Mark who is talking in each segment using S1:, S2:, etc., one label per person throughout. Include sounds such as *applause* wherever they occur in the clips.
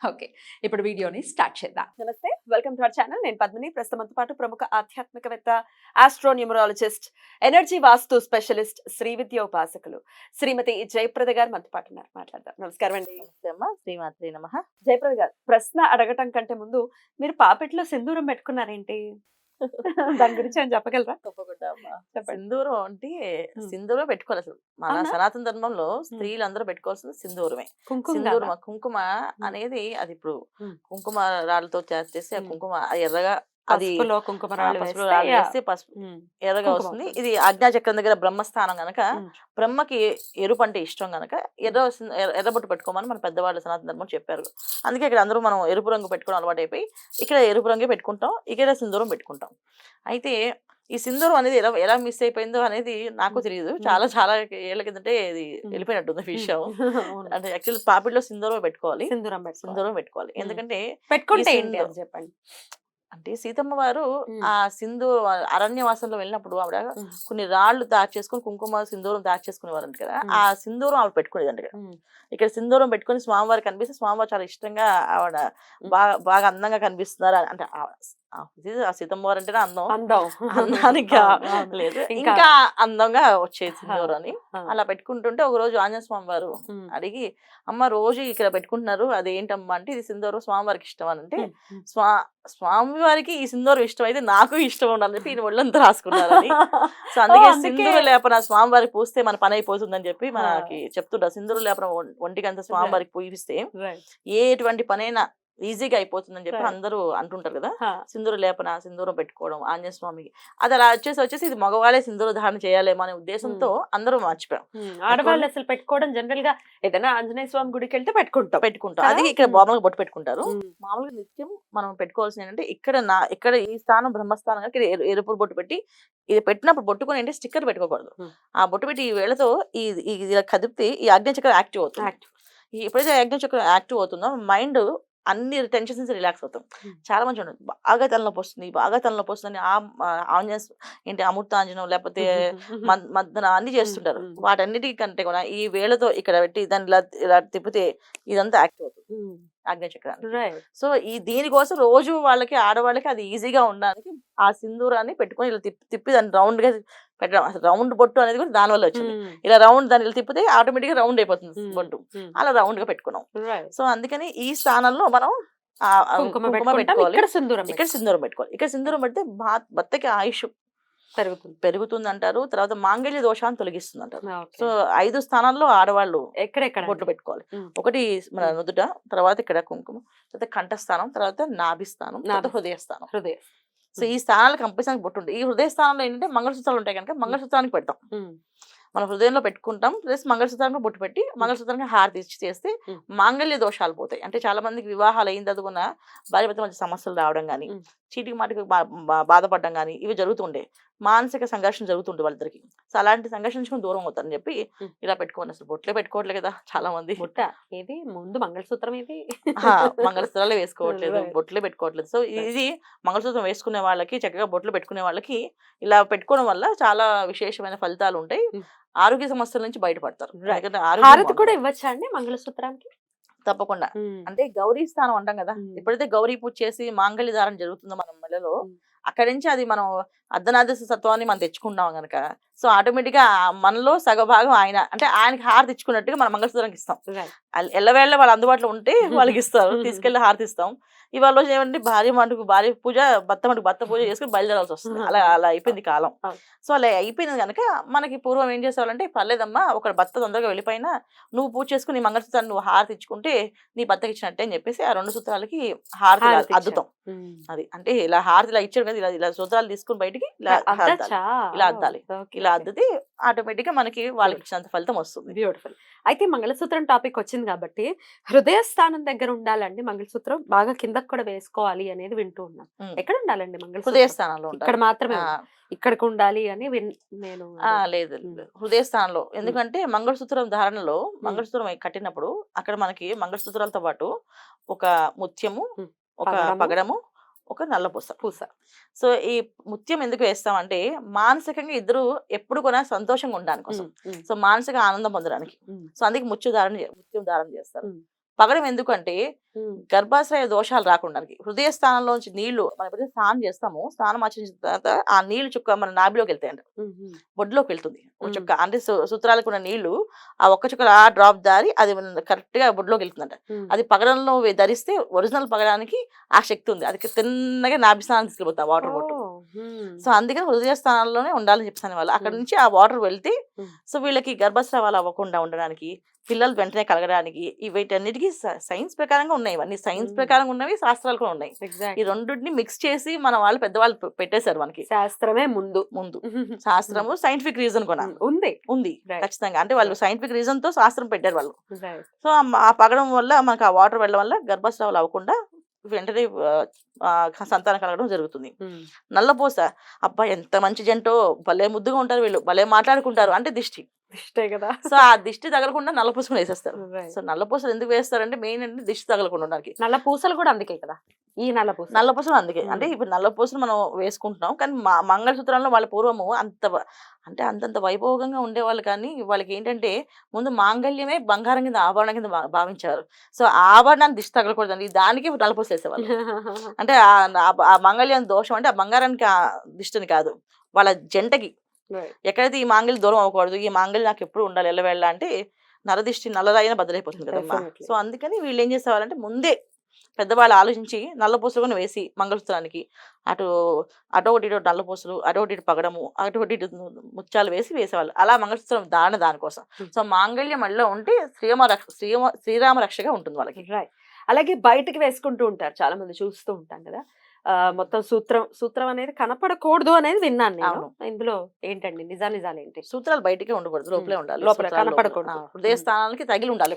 S1: Okay ఇప్పుడు వీడియోని start చేద్దాం.
S2: నమస్తే వెల్కమ్ టు అవర్ ఛానల్. నేను పద్మిని ప్రస్తుతంతో పాటు ప్రముఖ ఆధ్యాత్మికవేత్త astronumerologist energy vastu specialist Shri Vidya ఉపాసకులు శ్రీమతి జయప్రద గారు మనతో పాటు ఉన్నారు. మాట్లాడదాం. నమస్కారం అండి.
S3: నమస్తే అమ్మ. శ్రీమాత్రి నమ.
S2: జయప్రద గారు ప్రశ్న అడగటం కంటే ముందు మీరు పాపెట్లో సింధూరం పెట్టుకున్నారేంటి? దాని గురించి అని చెప్పగలరా
S3: తప్పకుండా. సింధూరం అంటే. సింధూరం పెట్టుకోవాలి అసలు మన? సనాతన ధర్మంలో స్త్రీలు అందరూ పెట్టుకోవాల్సింది సింధూరమే
S2: కుంకుమ
S3: సింధూరం
S2: కాదా?
S3: కుంకుమ అనేది అది ఇప్పుడు. కుంకుమ రాళ్ళతో చే- చేసి ఆ. కుంకుమ ఎర్రగా అది
S2: కుంకుమ
S3: పసుపు రాళ్ళు పసుపు. ఎర్రగా వస్తుంది. ఇది ఆజ్ఞాచక్రం దగ్గర బ్రహ్మస్థానం గనక. బ్రహ్మకి ఎరుపు అంటే ఇష్టం గనక ఎర్ర ఎర్రబొట్టు పెట్టుకోమని మన పెద్దవాళ్ళు సనాతన ధర్మం చెప్పారు అందుకే ఇక్కడ అందరూ మనం ఎరుపు రంగు పెట్టుకోవడం అలవాటు అయిపోయి ఇక్కడ ఎరుపు రంగే పెట్టుకుంటాం ఇక్కడ సింధూరం పెట్టుకుంటాం అయితే ఈ సింధూరం అనేది ఎలా ఎలా మిస్ అయిపోయిందో అనేది నాకు తెలియదు చాలా చాలా ఏళ్ళ కిందటే ఇది. వెళ్ళిపోయినట్టుంది విషయం
S2: అవును.
S3: అంటే యాక్చువల్లీ పాపిడిలో సింధూరం పెట్టుకోవాలి
S2: సింధూరం పెట్టుకోవాలి.
S3: సింధూరం పెట్టుకోవాలి. ఎందుకంటే
S2: పెట్టుకుంటే చెప్పండి
S3: అంటే సీతమ్మ వారు. ఆ సింధు అరణ్యవాసంలో వెళ్ళినప్పుడు ఆవిడ. కొన్ని రాళ్ళు దాచి చేసుకుని కుంకుమ సింధూరం దాచి చేసుకునేవారంట కదా. ఆ సింధూరం ఆవిడ పెట్టుకునేదంట కదా. ఇక్కడ సింధూరం పెట్టుకుని స్వామివారు కనిపిస్తే స్వామివారు చాలా ఇష్టంగా ఆవిడ బాగా బాగా అందంగా కనిపిస్తున్నారు అంటే ఆ- అంటేనే అందం
S2: అందం
S3: అందానికి. *laughs* లేదు
S2: ఇంకా-
S3: అందంగా వచ్చేది సింధూరం అని. అలా పెట్టుకుంటుంటే ఒక రోజు ఆంజనేయ స్వామి వారు. అడిగి అమ్మ రోజు ఇక్కడ పెట్టుకుంటున్నారు అదేంటమ్మా అంటే ఇది సింధూరం స్వామివారికి ఇష్టం అని అంటే. స్వా స్వామి వారికి ఈ సింధూరం ఇష్టం అయితే నాకు ఇష్టం ఉండాలని చెప్పి ఈయన ఒళ్ళంతా రాసుకున్నారని సో అందుకే. సింధూర లేపన స్వామివారికి పూస్తే మన పని అయిపోతుందని చెప్పి మనకి చెప్తుంటారు సింధూర లేపన ఒంటికంతా స్వామివారికి పూయిస్తే
S2: Right.
S3: ఎటువంటి పనైనా ఈజీగా అయిపోతుందని చెప్పి. అందరూ అంటుంటారు కదా. సింధూర లేపన సింధూరం పెట్టుకోవడం ఆంజనేయ స్వామికి అది అలా వచ్చేసి వచ్చేసి ఇది మగవాళ్ళే సింధూర ధారణ చేయాలేమో అనే ఉద్దేశంతో అందరూ మర్చిపోయాం.
S2: ఆడవాళ్ళు అసలు పెట్టుకోవడం జనరల్గా ఏదైనా ఆంజనేయ స్వామి గుడికి వెళ్తే పెట్టుకుంటాం
S3: పెట్టుకుంటాం? అది ఇక్కడ
S2: ఉమ్.
S3: బొమ్మలకు బొట్టు పెట్టుకుంటారు. మామూలుగా నిత్యం మనం పెట్టుకోవాల్సింది ఏంటంటే ఇక్కడ నా ఇక్కడ ఈ స్థానం బ్రహ్మస్థానం ఇక్కడ ఎరు- ఎరుపు బొట్టు పెట్టి ఇది పెట్టినప్పుడు బొట్టుకొని అంటే స్టిక్కర్ పెట్టుకోకూడదు. ఆ బొట్టు పెట్టి ఈ వేళతో ఈ ఇలా కదిపితే ఈ అగ్నిచక్రం యాక్టివ్ అవుతుంది ఎప్పుడైతే అగ్నిచక్రం యాక్టివ్ అవుతుందో మైండ్ అన్ని టెన్షన్స్ నుంచి రిలాక్స్ అవుతాం. చాలా మంచి ఉంటుంది బాగా తలనొప్పి వస్తుంది బాగా తలనొప్పి వస్తుంది ఆ ఆ ఆంజనేయ స్వ- ఏంటి అమృతాంజనం లేకపోతే *laughs* మద్- మద్దన అన్ని చేస్తుంటారు
S2: ఉమ్.
S3: వాటన్నిటి కంటే కూడా ఈ వేళతో ఇక్కడ పెట్టి దాన్ని ఇలా ఇలా తిప్పితే ఇదంతా యాక్టివ్ అవుతుంది. అగ్నిచక్రాన్ని. సో ఈ దీనికోసం రోజు వాళ్ళకి ఆడవాళ్ళకి అది ఈజీగా ఉండడానికి ఆ సింధూరాన్ని పెట్టుకొని ఇలా తిప్పి తిప్పి దాన్ని రౌండ్గా పెట్టడం అసలు రౌండ్ బొట్టు అనేది కూడా దాని వల్ల వచ్చింది
S2: ఉమ్.
S3: ఇలా రౌండ్ దాన్ని ఇలా తిప్పితే ఆటోమేటిక్గా రౌండ్ అయిపోతుంది
S2: ఉమ్.
S3: బొట్టు
S2: ఉమ్.
S3: అలా రౌండ్గా పెట్టుకున్నాం. సో అందుకని ఈ స్థానంలో మనం
S2: కుంకుమ
S3: పెట్టుకోవాలి
S2: ఇక్కడ సింధూరం
S3: ఇక్కడ సింధూరం పెట్టుకోవాలి ఇక్కడ సింధూరం పెడితే భర్తకి ఆయుష్
S2: పెరుగుతుంది
S3: పెరుగుతుంది అంటారు తర్వాత మాంగళ్య దోషాన్ని తొలగిస్తుంది అంటారు. సో ఐదు స్థానాల్లో ఆడవాళ్ళు
S2: ఎక్కడెక్కడ
S3: బొట్లు పెట్టుకోవాలి. ఒకటి మన. నుదుట తర్వాత ఇక్కడ కుంకుమ తర్వాత కంఠస్థానం తర్వాత నాభి స్థానం తర్వాత
S2: నాభి.
S3: హృదయ స్థానం
S2: హృదయం
S3: సో ఈ స్థానాలకు కంపల్సరీ బొట్టు ఉంటుంది ఈ హృదయ స్థానంలో ఏంటంటే మంగళసూత్రాలు ఉంటాయి కనుక మంగళసూత్రానికి పెడతాం. మన హృదయంలో పెట్టుకుంటాం. ప్లస్ మంగళసూత్రానికి బొట్టు పెట్టి మంగళసూత్రానికి హారతి ఇచ్చి చేస్తే. మాంగళ్య దోషాలు పోతాయి. అంటే చాలా మందికి వివాహాలు అయిన చదువుకున్న భార్య భర్త మధ్య సమస్యలు రావడం కానీ. చీటికి మాటికి బాధపడడం కానీ ఇవి జరుగుతుండే. మానసిక సంఘర్షణ జరుగుతుండే వాళ్ళిద్దరికి. సో అలాంటి సంఘర్షణ నుంచి దూరం అవుతారని చెప్పి. ఇలా పెట్టుకోండి. అసలు బొట్లే పెట్టుకోవట్లేదు కదా చాలా మంది.
S2: బుట్ట ఏది? ముందు మంగళసూత్రం ఏది?
S3: మంగళసూత్రాలే వేసుకోవట్లేదు. బొట్లే పెట్టుకోవట్లేదు. సో ఇది మంగళసూత్రం వేసుకునే వాళ్ళకి చక్కగా బొట్లు పెట్టుకునే వాళ్ళకి ఇలా పెట్టుకోవడం వల్ల చాలా విశేషమైన ఫలితాలు ఉంటాయి. ఆరోగ్య సమస్యల నుంచి బయటపడతారు
S2: హారతి కూడా. ఇవ్వచ్చా అండి మంగళసూత్రానికి
S3: తప్పకుండా. అంటే గౌరీ స్థానం అంటాం కదా. ఎప్పుడైతే గౌరీ పూజ చేసి మాంగళ్య ధారణ జరుగుతుందో మన మెడలో
S2: Mm.
S3: అక్కడి నుంచి అది మనం అర్ధనాదశ సత్వాన్ని మనం తెచ్చుకుంటాం కనుక సో ఆటోమేటిక్గా ఆ మనలో సగభాగం ఆయన అంటే ఆయనకి హారతి ఇచ్చుకున్నట్టుగా మనం మంగళసూత్రానికి ఇస్తాం ఎల్లవేళ వాళ్ళు అందుబాటులో ఉంటే వాళ్ళకి ఇస్తారు *laughs* తీసుకెళ్ళి హారతి ఇస్తాం ఇవాళ రోజు ఏమంటే భార్య మటుకు భార్య పూజ భర్త మటుకు భర్త పూజ చేసుకుని బయలుదేరాల్సి వస్తుంది. అలా అలా అయిపోయింది కాలం. సో అలా అయిపోయింది కనుక మనకి పూర్వం ఏం చేసేవాళ్ళంటే పర్లేదమ్మా ఒక భర్త తొందరగా వెళ్ళిపోయినా నువ్వు పూజ చేసుకుని నీ మంగళసూత్రాన్ని నువ్వు హారతి ఇచ్చుకుంటే నీ భర్తకి ఇచ్చినట్టే అని చెప్పేసి ఆ రెండు సూత్రాలకి హారతి అద్దుతాం. అది అంటే ఇలా హారతి ఇలా ఇచ్చారు కదా ఇలా ఇలా సూత్రాలు తీసుకుని బయటికి ఇలా? ఇలా అద్దాలి. ఇలా అద్దితే ఆటోమేటిక్గా మనకి వాళ్ళకి ఇచ్చినంత ఫలితం వస్తుంది.
S2: బ్యూటిఫుల్ అయితే మంగళసూత్రం టాపిక్ వచ్చింది కాబట్టి హృదయ స్థానం దగ్గర ఉండాలండి మంగళసూత్రం. బాగా కిందకు కూడా వేసుకోవాలి అనేది వింటూ ఉన్నాను
S3: ఉమ్.
S2: ఎక్కడ ఉండాలండి
S3: హృదయ
S2: మంగళసూత్రం
S3: స్థానంలో
S2: ఇక్కడ మాత్రమే. ఇక్కడికి ఉండాలి అని నేను.
S3: లేదు
S2: ఉమ్.
S3: లేదు. హృదయ స్థానంలో ఎందుకంటే మంగళసూత్రం ధారణలో మంగళసూత్రం కట్టినప్పుడు అక్కడ మనకి మంగళసూత్రాలతో పాటు ఒక ముత్యము. ఒక
S2: పగడము.
S3: ఒక నల్లపూస
S2: పూస
S3: సో ఈ ముత్యం ఎందుకు వేస్తామంటే మానసికంగా ఇద్దరు ఎప్పుడు కూడా సంతోషంగా ఉండడానికి కోసం సో మానసిక ఆనందం పొందడానికి సో అందుకే ముత్య ధారణ ముత్యం ధారణ చేస్తారు. పగడం ఎందుకంటే గర్భాశయ దోషాలు రాకుండా హృదయ స్థానంలోంచి నీళ్ళు మనం ఎప్పుడైతే స్నానం చేస్తామో స్నానం ఆచరించిన తర్వాత ఆ నీళ్ళు చుక్క మన నాభిలోకి వెళ్తాయంట. బొడ్లోకి వెళ్తుంది. చుక్క అంటే సూత్రాలకు ఉన్న నీళ్ళు ఆ ఒక్క చుక్క ఆ డ్రాప్ దారి అది కరెక్ట్గా బొడ్లోకి వెళ్తుందంట. అది పగడంలో ధరిస్తే ఒరిజినల్ పగడానికి ఆ శక్తి ఉంది అది తిన్నగా నాభి స్థానం తీసుకెళ్ళిపోతుంది వాటర్ బొట్టు. సో అందుకని హృదయ స్థానంలోనే ఉండాలని చెప్తాను వాళ్ళు అక్కడ. నుంచి ఆ వాటర్ వెళ్తే. సో వీళ్ళకి గర్భస్రావాలు అవ్వకుండా ఉండడానికి పిల్లలు వెంటనే కలగడానికి వీటన్నిటికీ సైన్స్ ప్రకారంగా ఉన్నాయి. ఇవన్నీ సైన్స్. ప్రకారంగా ఉన్నవి శాస్త్రాలు కూడా ఉన్నాయి. ఈ రెండింటిని మిక్స్ చేసి మన వాళ్ళు పెద్దవాళ్ళు పెట్టేశారు మనకి.
S2: శాస్త్రమే ముందు.
S3: ముందు. *laughs* శాస్త్రము సైంటిఫిక్ రీజన్ కూడా.
S2: ఉంది.
S3: ఉంది. ఖచ్చితంగా. అంటే వాళ్ళు సైంటిఫిక్ రీజన్తో శాస్త్రం పెట్టారు వాళ్ళు. సో ఆ పగడం వల్ల మనకు ఆ వాటర్ వెళ్ళడం వల్ల గర్భస్రావాలు అవ్వకుండా వెంటనే సంతానం కలగడం జరుగుతుంది. నల్లపూస అబ్బా ఎంత మంచి జంటో. భలే ముద్దుగా ఉంటారు వీళ్ళు. భలే మాట్లాడుకుంటారు. అంటే దిష్టి.
S2: ఇష్టే కదా.
S3: సో ఆ దిష్టి తగలకుండా నల్లపూస కూడా వేసేస్తారు. సో నల్లపూసలు ఎందుకు వేస్తారంటే మెయిన్ అంటే దిష్టి తగలకుండా ఉండడానికి.
S2: నల్ల పూసలు కూడా అందుకే కదా. ఈ నల్ల పూస
S3: నల్లపూసలు అందుకే. అంటే
S2: మ్మ్.
S3: ఇప్పుడు నల్లపూసలు మనం వేసుకుంటున్నాం కానీ మా మంగళసూత్రంలో వాళ్ళ పూర్వము అంత అంటే అంతంత వైభోగంగా ఉండేవాళ్ళు కానీ వాళ్ళకి ఏంటంటే ముందు మాంగళ్యమే బంగారం కింద ఆభరణం కింద భావించారు సో ఆభరణాన్ని దిష్టి తగలకూడదండి. దానికి నల్లపూసలు వేసేవాళ్ళు. *laughs* అంటే ఆ- మంగళ్యం దోషం అంటే ఆ బంగారానికి ఆ దిష్టిని కాదు. వాళ్ళ జంటకి. ఎక్కడైతే ఈ మాంగళ్యం దూరం అవ్వకూడదు ఈ మాంగళ్యం నాకు ఎప్పుడు ఉండాలి ఎల్లవేళ్ళ అంటే నరదిష్టి నల్లరాయిన బద్దలైపోతుంది కదమ్మా. సో అందుకని వీళ్ళు ఏం చేసేవాళ్ళంటే ముందే పెద్దవాళ్ళు ఆలోచించి నల్లపూసలు కూడా వేసి మంగళసూత్రానికి అటు అటు ఒకటి ఇటు నల్లపూసలు అటు ఒకటి ఇటు పగడము అటు ఒకటి ఇటు ముత్యాలు వేసి వేసేవాళ్ళు. అలా మంగళసూత్రం దాన దానికోసం
S2: Hmm.
S3: సో మాంగళ్యం మళ్ళీ ఉంటే శ్రీరామ రక్ష శ్రీమ శ్రీరామ రక్షగా ఉంటుంది వాళ్ళకి.
S2: అలాగే బయటకి వేసుకుంటూ ఉంటారు. చాలా మంది చూస్తూ ఉంటాం కదా. మొత్తం సూత్రం సూత్రం అనేది కనపడకూడదు అనేది విన్నాను నేను. ఇందులో ఏంటండి? నిజా నిజాలు ఏంటి
S3: సూత్రాలు బయటికే ఉండకూడదు లోపలే ఉండాలి.
S2: లోపల. కనపడకూడదు.
S3: హృదయ. స్థానాలకి తగిలి ఉండాలి.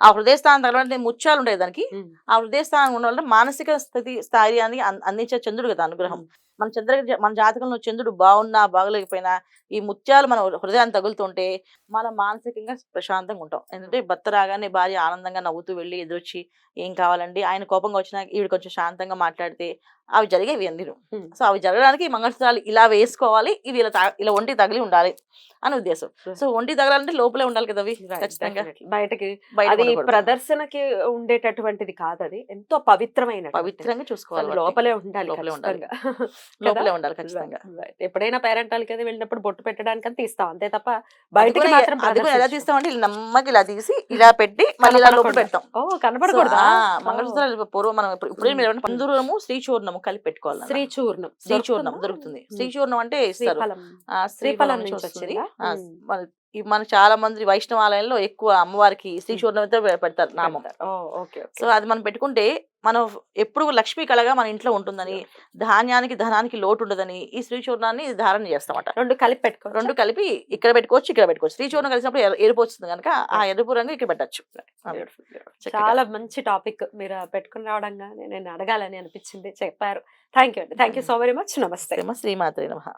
S3: ఆ హృదయ స్థానం తగలంటే ముత్యాలు ఉంటాయి దానికి ఆ హృదయ స్థానం ఉండడం మానసిక స్థితి స్థైర్యాన్ని అందించే చంద్రుడు కదా అనుగ్రహం. మన చంద్ర మన జాతకంలో చంద్రుడు బాగున్నా బాగలేకపోయినా ఈ ముత్యాలు మన హృదయాన్ని తగులుతుంటే మనం మానసికంగా ప్రశాంతంగా ఉంటాం. ఎందుకంటే భర్త రాగానే భార్య ఆనందంగా నవ్వుతూ వెళ్ళి ఎదురొచ్చి ఏం కావాలండి? ఆయన కోపంగా వచ్చినా ఈవిడ కొంచెం శాంతంగా మాట్లాడితే అవి జరిగేవి
S2: Hmm.
S3: సో అవి జరగడానికి మంగళసూత్రాలు ఇలా వేసుకోవాలి ఇవి ఇలా ఇలా ఒంటి తగిలి ఉండాలి అని ఉద్దేశం. సో ఒంటి తగలాలంటే లోపలే ఉండాలి కదా అవి ఖచ్చితంగా.
S2: బయటకి
S3: బయట
S2: అది. ప్రదర్శనకి ఉండేటటువంటిది కాదు అది ఎంతో పవిత్రమైన
S3: పవిత్రంగా చూసుకోవాలి.
S2: లోపలే ఉండాలి
S3: లోపలే ఉండాలి. *laughs* లోపలే
S2: కదా?
S3: ఉండాలి ఖచ్చితంగా.
S2: ఎప్పుడైనా పేరెంట్ వాళ్ళకి అయితే వెళ్ళినప్పుడు బొట్టు పెట్టడానికి అని తీస్తాం అంతే తప్ప బయటకి
S3: అది
S2: మాత్రం
S3: ఎలా. తీస్తామంటే ఇలా నమ్మకి ఇలా తీసి ఇలా పెట్టి మళ్ళీ ఇలా లోపల. పెడతాం
S2: ఓ కనపడకూడదా.
S3: మంగళసూత్రాలు పూర్వం మనం ఇప్పుడు పందురము శ్రీ చూర్ణము కలిపి పెట్టుకోవాలి
S2: శ్రీ చూర్ణం
S3: శ్రీ చూర్ణం
S2: దొరుకుతుందా?
S3: దొరుకుతుంది.
S2: ఉమ్.
S3: శ్రీ చూర్ణం అంటే
S2: శ్రీఫలం. శ్రీఫలం
S3: నుంచి
S2: వచ్చిందా?
S3: మన ఈ మన చాలా మంది వైష్ణవాలయంలో ఎక్కువ అమ్మవారికి శ్రీ చూర్ణం అయితే పెడతారు నామం. సో అది మనం పెట్టుకుంటే మనం ఎప్పుడు లక్ష్మీ కళగా మన ఇంట్లో ఉంటుందని ధాన్యానికి ధనానికి లోటు ఉండదని ఈ శ్రీ చూర్ణాన్ని ధారణ చేస్తామట.
S2: రెండు కలిపి పెట్టుకో
S3: రెండు కలిపి ఇక్కడ పెట్టుకోవచ్చు ఇక్కడ పెట్టుకోవచ్చు. శ్రీ చూర్ణం కలిసినప్పుడు ఎర- ఎరుపు వస్తుంది కనుక ఆ ఎరుపు రంగు ఇక్కడ పెట్టచ్చు.
S2: చాలా మంచి టాపిక్ మీరు పెట్టుకుని రావడంగానే నేను అడగాలని అనిపించింది చెప్పారు. థ్యాంక్ యూ అండి. Thank you so very much namaste
S3: శ్రీమ శ్రీమాత్రే నమః.